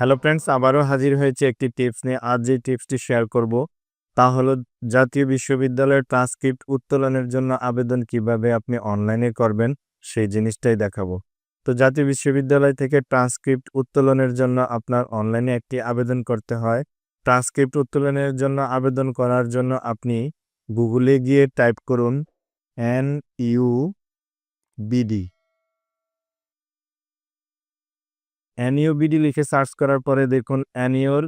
Hello friends আবারও হাজির হয়েছে একটি টিপস নিয়ে। আজ যে টিপসটি শেয়ার করব, তা হলো জাতীয় বিশ্ববিদ্যালয়ের ট্রান্সক্রিপ্ট উত্তোলনের জন্য আবেদন কীভাবে আপনি অনলাইনে করবেন, সেই জিনিসটাই দেখাবো। তো জাতীয় বিশ্ববিদ্যালয় থেকে ট্রান্সক্রিপ্ট উত্তোলনের জন্য আপনার অনলাইনে একটি আবেদন করতে হয়। ট্রান্সক্রিপ্ট উত্তোলনের জন্য আবেদন করার জন্য আপনি গুগলে গিয়ে টাইপ করুন এন ইউ বিডি অ্যানিওবিডি লিখে সার্চ করার পরে দেখুন অ্যানিওর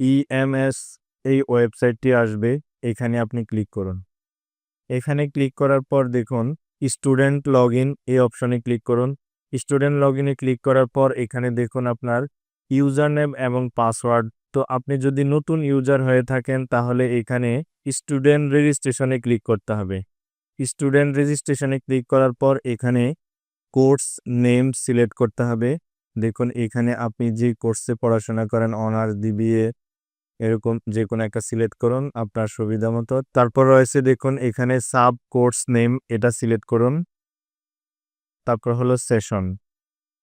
ইএমএস এই ওয়েবসাইটটি আসবে, এখানে আপনি ক্লিক করুন। এখানে ক্লিক করার পর দেখুন স্টুডেন্ট লগ এই অপশনে ক্লিক করুন। স্টুডেন্ট লগ ক্লিক করার পর এখানে দেখুন আপনার ইউজার নেম এবং পাসওয়ার্ড তো আপনি যদি নতুন ইউজার হয়ে থাকেন তাহলে এখানে স্টুডেন্ট রেজিস্ট্রেশনে ক্লিক করতে হবে। স্টুডেন্ট রেজিস্ট্রেশনে ক্লিক করার পর এখানে কোর্স নেম সিলেক্ট করতে হবে। দেখুন, এখানে আপনি যে কোর্সে পড়াশোনা করেন, অনার্স বিবিএ এরকম যে কোনো একটা সিলেক্ট করুন, আপনার সুবিধা মতো। তারপর রয়েছে দেখুন, এখানে সাব কোর্স নেম, এটা সিলেক্ট করুন। তারপর হলো সেশন।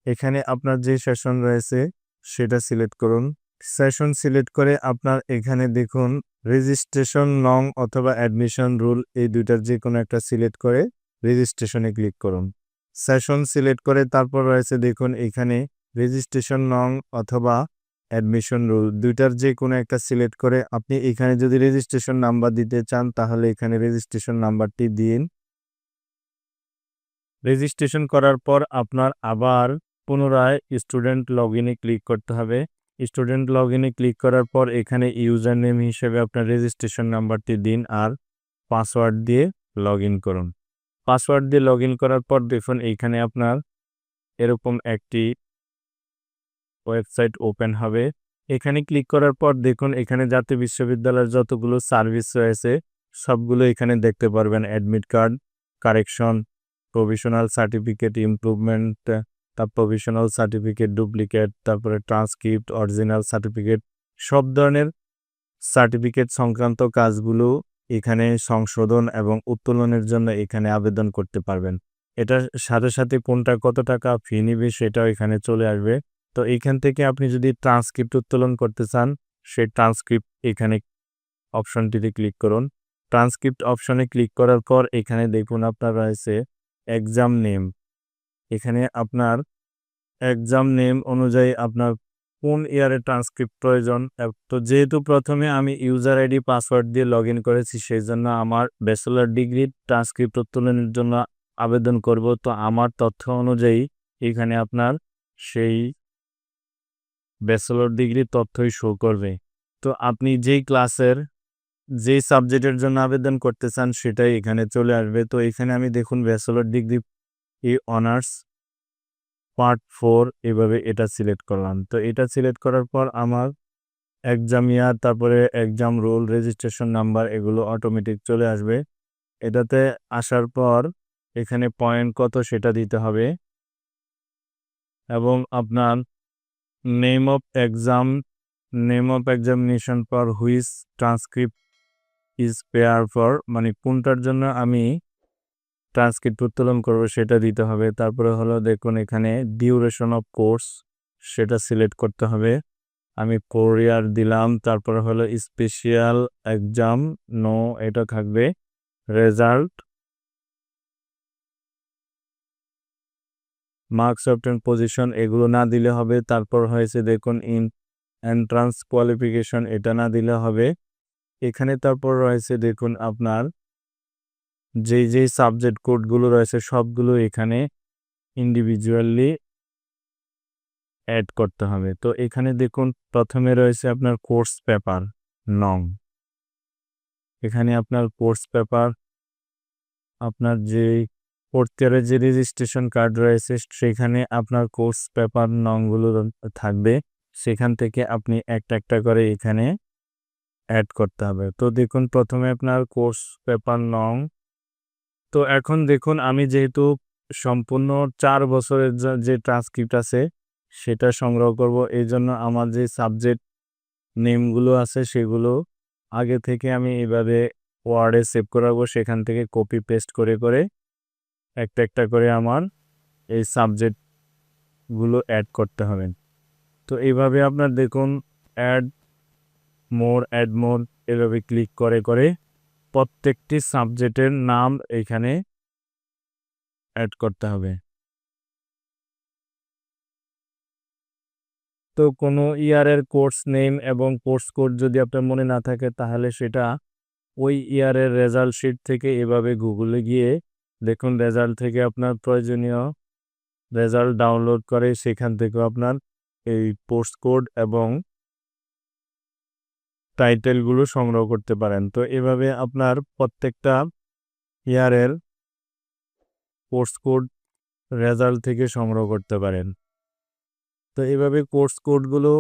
এখানে আপনার যে সেশন রয়েছে, সেটা সিলেক্ট করুন। সেশন সিলেক্ট করে আপনার এখানে দেখুন, রেজিস্ট্রেশন, নং অথবা অ্যাডমিশন রুল, এই দুইটার যে কোনো একটা সিলেক্ট করে রেজিস্ট্রেশনে ক্লিক করুন। সেশন সিলেক্ট করে তারপর রয়েছে দেখুন, এখানে রেজিস্ট্রেশন নং অথবা অ্যাডমিশন রুল, দুইটার যে কোনো একটা সিলেক্ট করে আপনি এখানে যদি রেজিস্ট্রেশন নাম্বার দিতে চান, তাহলে এখানে রেজিস্ট্রেশন নাম্বারটি দিন। রেজিস্ট্রেশন করার পর আপনার আবার পুনরায় স্টুডেন্ট লগ ইনে ক্লিক করতে হবে। স্টুডেন্ট লগ ইনে ক্লিক করার পর এখানে ইউজার নেম হিসেবে আপনার রেজিস্ট্রেশন নাম্বারটি দিন আর পাসওয়ার্ড দিয়ে লগ করুন। পাসওয়ার্ড দিয়ে লগ করার পর দেখুন এইখানে আপনার এরকম একটি ওয়েবসাইট ওপেন হবে। এখানে ক্লিক করার পর দেখুন, এখানে জাতীয় বিশ্ববিদ্যালয়ের যতগুলো সার্ভিস রয়েছে, সবগুলো এখানে দেখতে পারবেন। Admit card, correction, provisional certificate improvement, তার প্রভিশনাল সার্টিফিকেট ডুপ্লিকেট, তারপরে ট্রান্সক্রিপ্ট, অরিজিনাল সার্টিফিকেট, সব ধরনের সার্টিফিকেট সংক্রান্ত কাজগুলো এখানে সংশোধন এবং উত্তোলনের জন্য এখানে আবেদন করতে পারবেন। এটার সাথে সাথে কোনটা কত টাকা ফি নিবে সেটাও এখানে চলে আসবে। তো এখান থেকে আপনি যদি ট্রান্সক্রিপ্ট উত্তোলন করতে চান, সেই ট্রান্সক্রিপ্ট এখানে অপশনটিতে ক্লিক করুন। ট্রান্সক্রিপ্ট অপশনে ক্লিক করার পর এখানে দেখুন আপনার রয়েছে এক্সাম নেম এখানে আপনার এক্সাম নেম অনুযায়ী আপনার কোন ইয়ারে ট্রান্সক্রিপ্ট প্রয়োজন। তো যেহেতু প্রথমে আমি ইউজার আইডি পাসওয়ার্ড দিয়ে লগ করেছি, সেই জন্য আমার ব্যাচেলার ডিগ্রি ট্রান্সক্রিপ্ট উত্তোলনের জন্য আবেদন করব। তো আমার তথ্য অনুযায়ী এখানে আপনার সেই ব্যাচেলর ডিগ্রি তথ্যই শো করবে। তো আপনি যেই ক্লাসের, যেই সাবজেক্টের জন্য আবেদন করতে চান সেটাই এখানে চলে আসবে। তো এখানে আমি দেখুন ব্যাচেলর ডিগ্রি ই অনার্স পার্ট ফোর এভাবে এটা সিলেক্ট করলাম। তো এটা সিলেক্ট করার পর আমার এক্সাম ইয়ার, তারপরে এক্সাম রোল, রেজিস্ট্রেশন নাম্বার এগুলো অটোমেটিক চলে আসবে। এটাতে আসার পর এখানে পয়েন্ট কত সেটা দিতে হবে। এবং আপনার name of exam name of examination for which transcript is pair for মানে কোনটার জন্য আমি ট্রান্সক্রিপ্ট উত্তোলন করব সেটা দিতে হবে। তারপরে হলো দেখুন এখানে ডিউরেশন অফ কোর্স সেটা সিলেক্ট করতে হবে। আমি ফোর ইয়ার দিলাম, তারপরে হলো স্পেশাল এক্সাম নো এটা থাকবে। রেজাল্ট মার্কস অবটেন পজিশন এগুলো না দিলে হবে। তারপর হয়েছে দেখুন, ইন এন্ট্রান্স কোয়ালিফিকেশন এটা না দিলে হবে। এখানে তারপর রয়েছে দেখুন আপনার যেই যেই সাবজেক্ট কোডগুলো রয়েছে সবগুলো এখানে ইন্ডিভিজুয়ালি অ্যাড করতে হবে। তো এখানে দেখুন, প্রথমে রয়েছে আপনার কোর্স পেপার, নং। এখানে আপনার কোর্স পেপার, আপনার যে ফোর্থ ইয়ারের যে রেজিস্ট্রেশন কার্ড রয়েছে, সেখানে আপনার কোর্স পেপার নংগুলো থাকবে। সেখান থেকে আপনি একটা একটা করে এখানে অ্যাড করতে হবে। তো দেখুন, প্রথমে আপনার কোর্স পেপার নং। তো এখন দেখুন, আমি যেহেতু সম্পূর্ণ চার বছরের যে ট্রান্সক্রিপ্ট আছে, সেটা সংগ্রহ করব। এই জন্য আমার যে সাবজেক্ট নেমগুলো আছে, সেগুলো আগে থেকে আমি এভাবে ওয়ার্ডে সেভ করাবো, সেখান থেকে কপি পেস্ট করে করে একটা একটা করে আমার এই সাবজেক্টগুলো অ্যাড করতে হবে। তো এইভাবে আপনার দেখুন অ্যাড মোর অ্যাড মোর এভাবে ক্লিক করে করে প্রত্যেকটি সাবজেক্টের নাম এখানে অ্যাড করতে হবে। তো কোনো ইয়ারের কোর্স নেম এবং কোর্স কোড যদি আপনার মনে না থাকে, তাহলে সেটা ওই ইয়ারের রেজাল্ট শিট থেকে এভাবে গুগলে গিয়ে দেখুন, রেজাল্ট থেকে আপনার প্রয়োজনীয় রেজাল্ট ডাউনলোড করে সেখান থেকেও আপনার এই পোস্ট কোড এবং টাইটেলগুলো সংগ্রহ করতে পারেন। তো এভাবে আপনার প্রত্যেকটা ইয়ারের কোর্স কোড রেজাল্ট থেকে সংগ্রহ করতে পারেন। তো এভাবে কোর্স কোডগুলো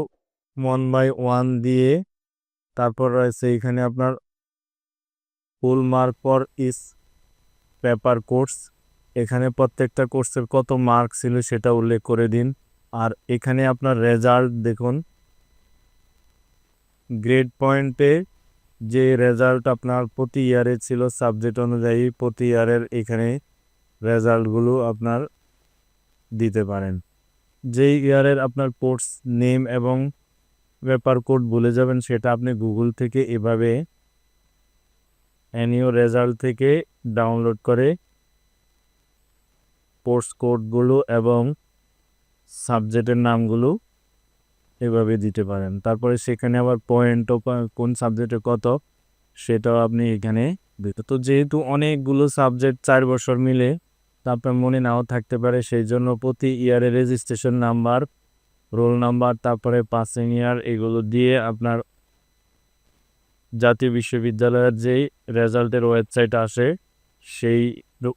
ওয়ান বাই ওয়ান দিয়ে তারপর রয়েছে এখানে আপনার full mark for each paper course. এখানে প্রত্যেকটা কোর্সের কত মার্ক ছিল সেটা উল্লেখ করে দিন। আর এখানে আপনার রেজাল্ট দেখুন। গ্রেড পয়েন্টে যে রেজাল্ট আপনার প্রতি ইয়ারে ছিল সাবজেক্ট অনুযায়ী প্রতি ইয়ারের এখানে রেজাল্টগুলো আপনার দিতে পারেন। যেই ইয়ারের আপনার কোর্স নেম এবং ব্যাপার কোড বলে যাবেন সেটা আপনি গুগল থেকে এভাবে অ্যানিও রেজাল্ট থেকে ডাউনলোড করে কোর্স কোডগুলো এবং সাবজেক্টের নামগুলো এভাবে দিতে পারেন। তারপরে সেখানে আবার পয়েন্টও কোন সাবজেক্টে কত সেটাও আপনি এখানে দিতে তো যেহেতু অনেকগুলো সাবজেক্ট চার বছর মিলে আপনার মনে নাও থাকতে পারে, সেই জন্য প্রতি ইয়ারে রেজিস্ট্রেশন নাম্বার রোল নাম্বার তারপরে পাসিং ইয়ার এগুলো দিয়ে আপনার জাতীয় বিশ্ববিদ্যালয়ের যেই রেজাল্টের ওয়েবসাইট আসে, সেই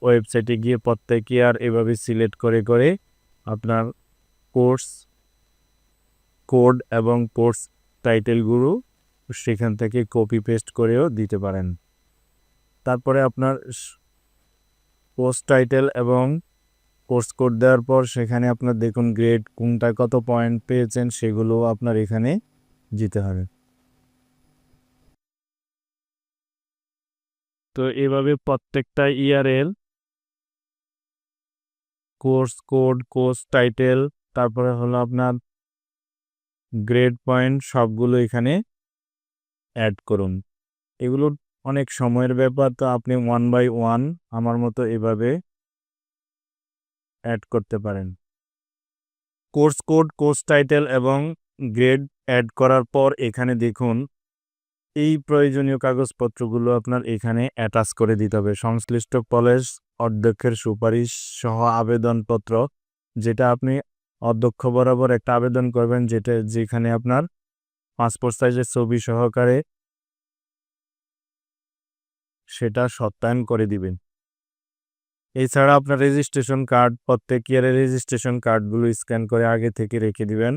ওয়েবসাইটে গিয়ে প্রত্যেক ইয়ার এভাবে সিলেক্ট করে করে আপনার কোর্স, কোড এবং কোর্স টাইটেলগুলো সেখান থেকে কপি পেস্ট করেও দিতে পারেন। তারপরে আপনার কোর্স টাইটেল এবং কোর্স কোড দেওয়ার পর সেখানে আপনার দেখুন গ্রেড, কোনটা কত পয়েন্ট পেয়েছেন সেগুলো আপনার এখানে দিতে হবে। তো এভাবে প্রত্যেকটা ইয়ারের কোর্স, কোড, কোর্স, টাইটেল, তারপরে হলো আপনার গ্রেড পয়েন্ট সবগুলো এখানে অ্যাড করুন। এগুলো অনেক সময়ের ব্যাপার, তো আপনি ওয়ান বাই ওয়ান আমার মতো এভাবে অ্যাড করতে পারেন। কোর্স, কোড, কোর্স, টাইটেল এবং গ্রেড অ্যাড করার পর এখানে দেখুন এই প্রয়োজনীয় কাগজপত্রগুলো আপনার এখানে অ্যাটাচ করে দিতে হবে। সংশ্লিষ্ট কলেজ অধ্যক্ষের সুপারিশ সহ আবেদনপত্র, যেটা আপনি অধ্যক্ষ বরাবর একটা আবেদন করবেন, যেটা যেখানে আপনার পাসপোর্ট সাইজের ছবি সহকারে সেটা সত্যায়ন করে দিবেন। এছাড়া আপনার রেজিস্ট্রেশন কার্ড প্রত্যেক ইয়ারের রেজিস্ট্রেশন কার্ডগুলো স্ক্যান করে আগে থেকে রেখে দিবেন।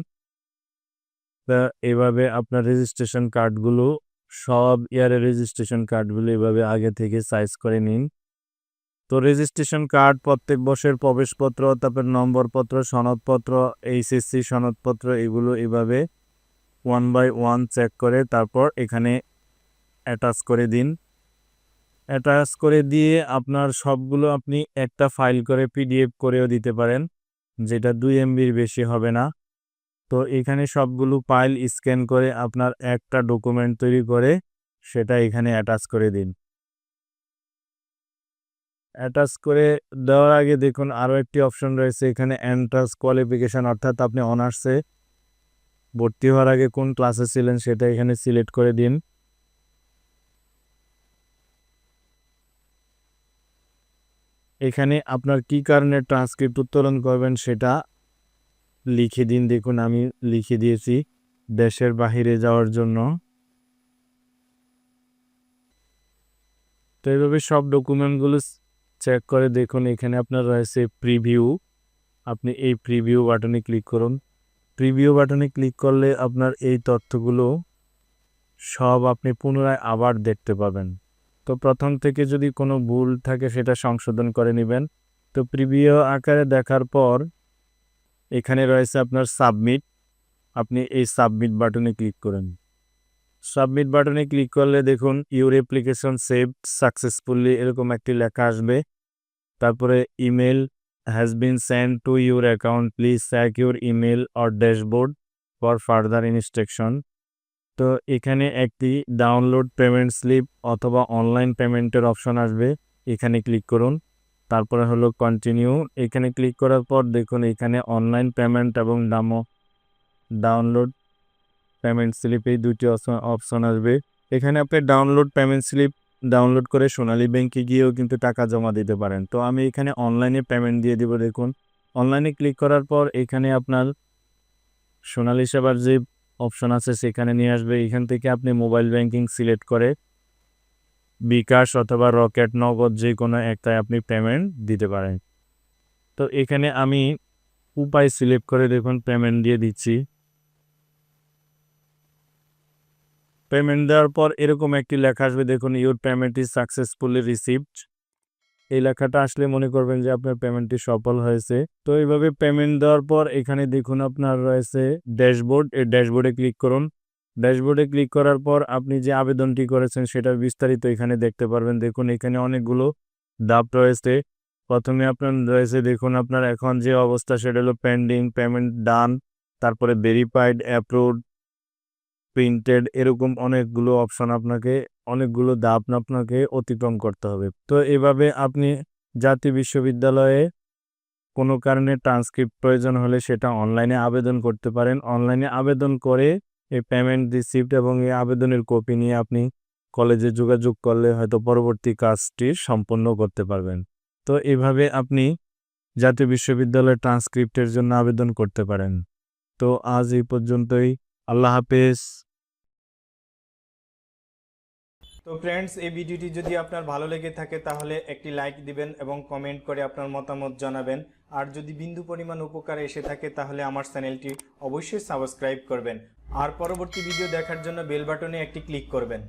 এভাবে আপনার রেজিস্ট্রেশন কার্ডগুলো সব ইয়ারের রেজিস্ট্রেশন কার্ডগুলো এভাবে আগে থেকে সাইজ করে নিন। তো রেজিস্ট্রেশন কার্ড প্রত্যেক বছরের প্রবেশপত্র, তারপর নম্বরপত্র, সনদপত্র এইচএসসি সনদপত্র, এগুলো এভাবে ওয়ান বাই ওয়ান চেক করে তারপর এখানে অ্যাটাচ করে দিন। অ্যাটাচ করে দিয়ে আপনার সবগুলো আপনি একটা ফাইল করে পিডিএফ করেও দিতে পারেন, যেটা দুই এমবির বেশি হবে না। তো এখানে সবগুলো ফাইল স্ক্যান করে আপনার একটা ডকুমেন্ট তৈরি করে সেটা এখানে অ্যাটাচ করে দিন। অ্যাটাচ করে দেওয়ার আগে দেখুন আরও একটি অপশন রয়েছে, এখানে এন্ট্রান্স কোয়ালিফিকেশান, অর্থাৎ আপনি অনার্সে ভর্তি হওয়ার আগে কোন ক্লাসে ছিলেন সেটা এখানে সিলেক্ট করে দিন। এখানে আপনার কি কারণে ট্রান্সক্রিপ্ট উত্তোলন করবেন সেটা লিখে দিন। দেখুন, আমি লিখে দিয়েছি দেশের বাহিরে যাওয়ার জন্য। তো এইভাবে সব ডকুমেন্টগুলো চেক করে দেখুন। এখানে আপনার রয়েছে প্রিভিউ আপনি এই প্রিভিউ বাটনে ক্লিক করুন। প্রিভিউ বাটনে ক্লিক করলে আপনার এই তথ্যগুলো সব আপনি পুনরায় আবার দেখতে পাবেন। তো প্রথম থেকে যদি কোনো ভুল থাকে, সেটা সংশোধন করে নেবেন। তো প্রিভিউ আকারে দেখার পর এখানে রয়েছে আপনার সাবমিট আপনি এই সাবমিট বাটনে ক্লিক করুন। সাবমিট বাটনে ক্লিক করলে দেখুন ইউর অ্যাপ্লিকেশন সেভ সাকসেসফুলি এরকম একটি লেখা আসবে। তারপরে email has been send to your account please check your email or dashboard for further instruction তো এখানে একটি ডাউনলোড পেমেন্ট স্লিপ অথবা অনলাইন পেমেন্টের অপশন আসবে। এখানে ক্লিক করুন। তারপরে হলো কন্টিনিউ এখানে ক্লিক করার পর দেখুন এখানে অনলাইন পেমেন্ট এবং ডামো ডাউনলোড পেমেন্ট স্লিপ এই দুটি অপশন আসবে। এখানে আপনি ডাউনলোড পেমেন্ট স্লিপ ডাউনলোড করে সোনালী ব্যাংকে গিয়েও কিন্তু টাকা জমা দিতে পারেন। তো আমি এখানে অনলাইনে পেমেন্ট দিয়ে দিব দেখুন। অনলাইনে ক্লিক করার পর এখানে আপনার সোনালী সেবার যে অপশন আছে সেখানে নিয়ে আসবে। এখান থেকে আপনি মোবাইল ব্যাংকিং সিলেক্ট করে বিকাশ অথবা রকেট নগদ যে কোনো একটাই আপনি পেমেন্ট দিতে পারেন। তো এখানে আমি উপায় সিলেক্ট করে দেখুন পেমেন্ট দিয়ে দিচ্ছি। পেমেন্ট দেওয়ার পর এরকম একটি লেখা আসবে, দেখুন your payment is successfully received এই লেখাটা আসলে মনে করবেন যে আপনার পেমেন্টটি সফল হয়েছে। তো এইভাবে পেমেন্ট দেওয়ার পর এখানে দেখুন, আপনার রয়েছে ড্যাশবোর্ড এই ড্যাশবোর্ডে ক্লিক করুন। ড্যাশবোর্ডে ক্লিক করার পর আপনি যে আবেদনটি করেছেন সেটার বিস্তারিত এখানে দেখতে পারবেন। দেখুন, এখানে অনেকগুলো ধাপ রয়েছে। প্রথমে আপনার রয়েছে, দেখুন, আপনার এখন যে অবস্থা সেটা হলো পেন্ডিং পেমেন্ট ডান তারপরে ভেরিফাইড অ্যাপ্রুভড প্রিন্টেড এরকম অনেকগুলো অপশন আপনাকে, অনেকগুলো ধাপ আপনাকে অতিক্রম করতে হবে। তো এভাবে আপনি জাতীয় বিশ্ববিদ্যালয়ে কোনো কারণে ট্রান্সক্রিপ্ট প্রয়োজন হলে সেটা অনলাইনে আবেদন করতে পারেন। অনলাইনে আবেদন করে এই পেমেন্ট রিসিপ্ট এবং এই আবেদনের কপি নিয়ে আপনি কলেজে যোগাযোগ করলে হয়তো পরবর্তী কাজটি সম্পন্ন করতে পারবেন। তো এভাবে আপনি জাতীয় বিশ্ববিদ্যালয়ের ট্রান্সক্রিপ্টের জন্য আবেদন করতে পারেন। তো আজ এই পর্যন্তই। আল্লাহ হাফেজ। তো ফ্রেন্ডস এই ভিডিওটি যদি আপনার ভালো লেগে থাকে, তাহলে একটি লাইক দিবেন এবং কমেন্ট করে আপনার মতামত জানাবেন। আর যদি বিন্দু পরিমাণ উপকার এসে থাকে, তাহলে আমার চ্যানেলটি অবশ্যই সাবস্ক্রাইব করবেন। আর পরবর্তী ভিডিও দেখার জন্য বেল বাটনে একটি ক্লিক করবেন।